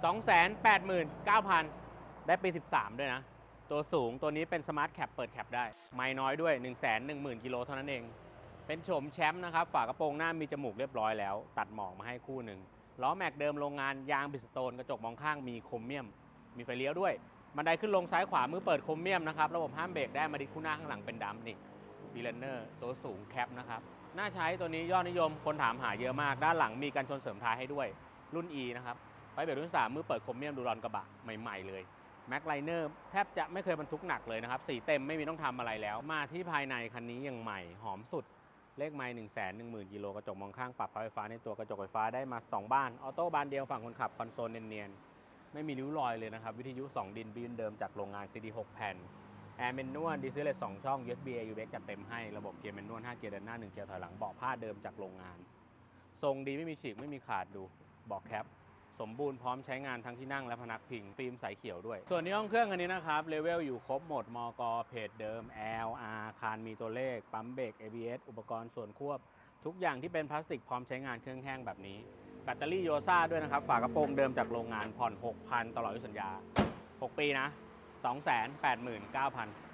289,000 ได้ปี 13 ด้วยนะ ตัวสูงตัวนี้เป็นสมาร์ทแคปเปิดแคปได้ ไม่น้อยด้วย 1 1 0 0 0 0กิโลเท่านั้นเอง เป็นโฉมแชมป์นะครับ ฝากระโปรงหน้ามีจมูกเรียบร้อยแล้ว ตัดหมอกมาให้คู่หนึ่งล้อแม็กเดิมโรงงานยางบิสโตน กระจกมองข้างมีโครเมียม มีไฟเลี้ยวด้วยบันไดขึ้นลงซ้ายขวามือเปิดโครเมียมนะครับระบบห้ามเบรกได้มาดิคู่หน้าข้างหลังเป็นดำนี่บีเลนเนอร์ตัวสูงแคปนะครับน่าใช้ตัวนี้ยอดนิยมคนถามหาเยอะมาก ด้านหลังมีกันชนเสริมท้ายให้ด้วยรุ่น E นะครับ ไฟเบรรุ่น3มือเปิดโครเมียมดูรอนกระบะใหม่ ๆ เลยแม็กไลเนอร์แทบจะไม่เคยบรรทุกหนักเลยนะครับสีเต็มไม่มีต้องทำอะไรแล้ว มาที่ภายในคันนี้ยังใหม่หอมสุด เลขไมล์หนึ่งแสนหนึ่งหมื่นกิโลกระจกมองข้างปรับไฟฟ้าในตัวกระจกไฟฟ้าได้มา 2 บ้าน ออโต้บานเดียวฝั่งคนขับคอนโซลเนียนๆ ไม่มีริ้วรอยเลยนะครับ วิทยุ 2 ดินบีนเดิมจากโรงงาน CD 6 แผ่นแอร์เมนนวลดีเซล2ช่อง USB AU X จัดเต็มให้ระบบเกียร์เมนนวล5เกียร์เดินหน้า1เกียร์ถอยหลังเบาะผ้าเดิมจากโรงงาน ทรงดีไม่มีฉีกไม่มีขาดดูเบอกแคป สมบูรณ์พร้อมใช้งานทั้งที่นั่งและพนักพิง ฟิล์มใสเขียวด้วย ส่วนที่ห้องเครื่องอันนี้นะครับเลเวลอยู่ครบหมดมกเพจเดิม LR คานมีตัวเลข ปั๊มเบรก ABS อุปกรณ์ส่วนควบ ทุกอย่างที่เป็นพลาสติกพร้อมใช้งานเครื่องแห้งแบบนี้ แบตเตอรี่โยซ่าด้วยนะครับ ฝากระโปรงเดิมจากโรงงานผ่อน 6,000 ตลอดอายุสัญญา 6 ปีนะ 289,000